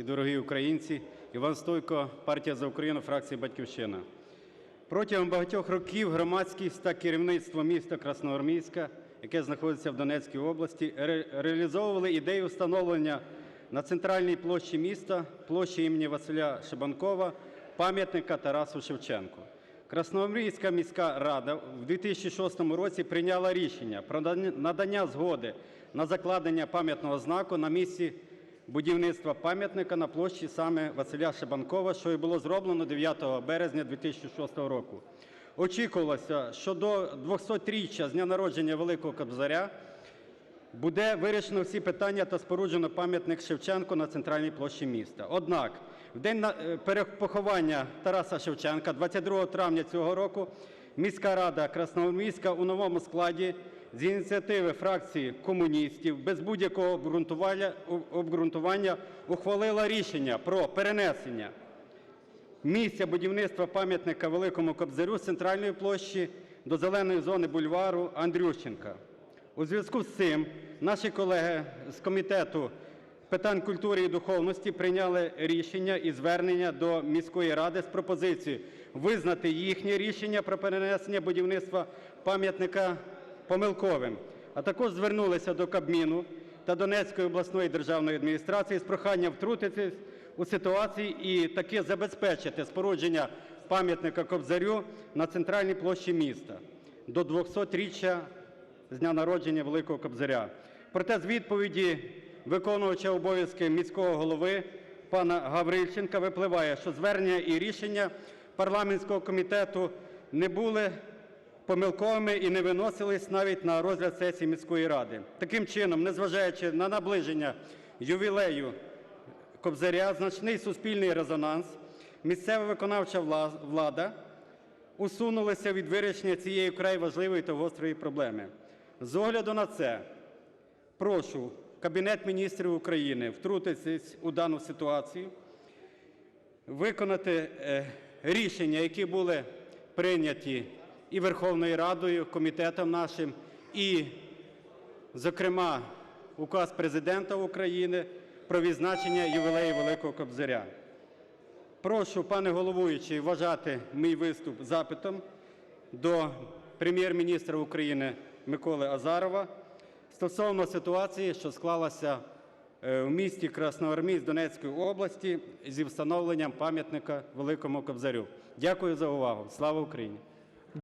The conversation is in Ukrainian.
і дорогі українці! Іван Стойко, партія за Україну, фракція Батьківщина. Протягом багатьох років громадськість та керівництво міста Красноармійська, яке знаходиться в Донецькій області, ре- реалізовували ідею встановлення на центральній площі міста, площі імені Василя Шибанкова, пам'ятника Тарасу Шевченку. Красноармійська міська рада в 2006 році прийняла рішення про надання- згоди на закладення пам'ятного знаку на місці будівництва пам'ятника на площі саме Василя Шибанкова, що і було зроблено 9 березня 2006 року. Очікувалося, що до 200-річчя з дня народження Великого Кобзаря буде вирішено всі питання та споруджено пам'ятник Шевченку на центральній площі міста. Однак, в день е, перепоховання Тараса Шевченка, 22 травня цього року, міська рада Красноармійська у новому складі з ініціативи фракції комуністів без будь-якого обґрунтування, ухвалила рішення про перенесення місця будівництва пам'ятника Великому Кобзарю з центральної площі до зеленої зони бульвару Андрющенка. У зв'язку з цим наші колеги з Комітету питань культури і духовності прийняли рішення і звернення до міської ради з пропозицією визнати їхнє рішення про перенесення будівництва пам'ятника помилковим, а також звернулися до Кабміну та Донецької обласної державної адміністрації з проханням втрутитись у ситуації і таки забезпечити спорудження пам'ятника Кобзарю на центральній площі міста до 200-річчя з дня народження Великого Кобзаря. Проте з відповіді виконувача обов'язки міського голови пана Гаврильченка випливає, що звернення і рішення парламентського комітету не були помилковими і не виносились навіть на розгляд сесії міської ради. Таким чином, незважаючи на наближення ювілею Кобзаря, значний суспільний резонанс, місцева виконавча влада усунулися від вирішення цієї вкрай важливої та гострої проблеми. З огляду на це, прошу Кабінет міністрів України втрутитись у дану ситуацію, виконати е, рішення, які були прийняті і Верховною Радою, комітетом нашим, і, зокрема, указ Президента України про відзначення ювілею Великого Кобзаря. Прошу, пане головуючий, вважати мій виступ запитом до Прем'єр-міністра України Миколи Азарова стосовно ситуації, що склалася е, в місті Красноармійськ Донецької області зі встановленням пам'ятника Великому Кобзарю. Дякую за увагу. Слава Україні!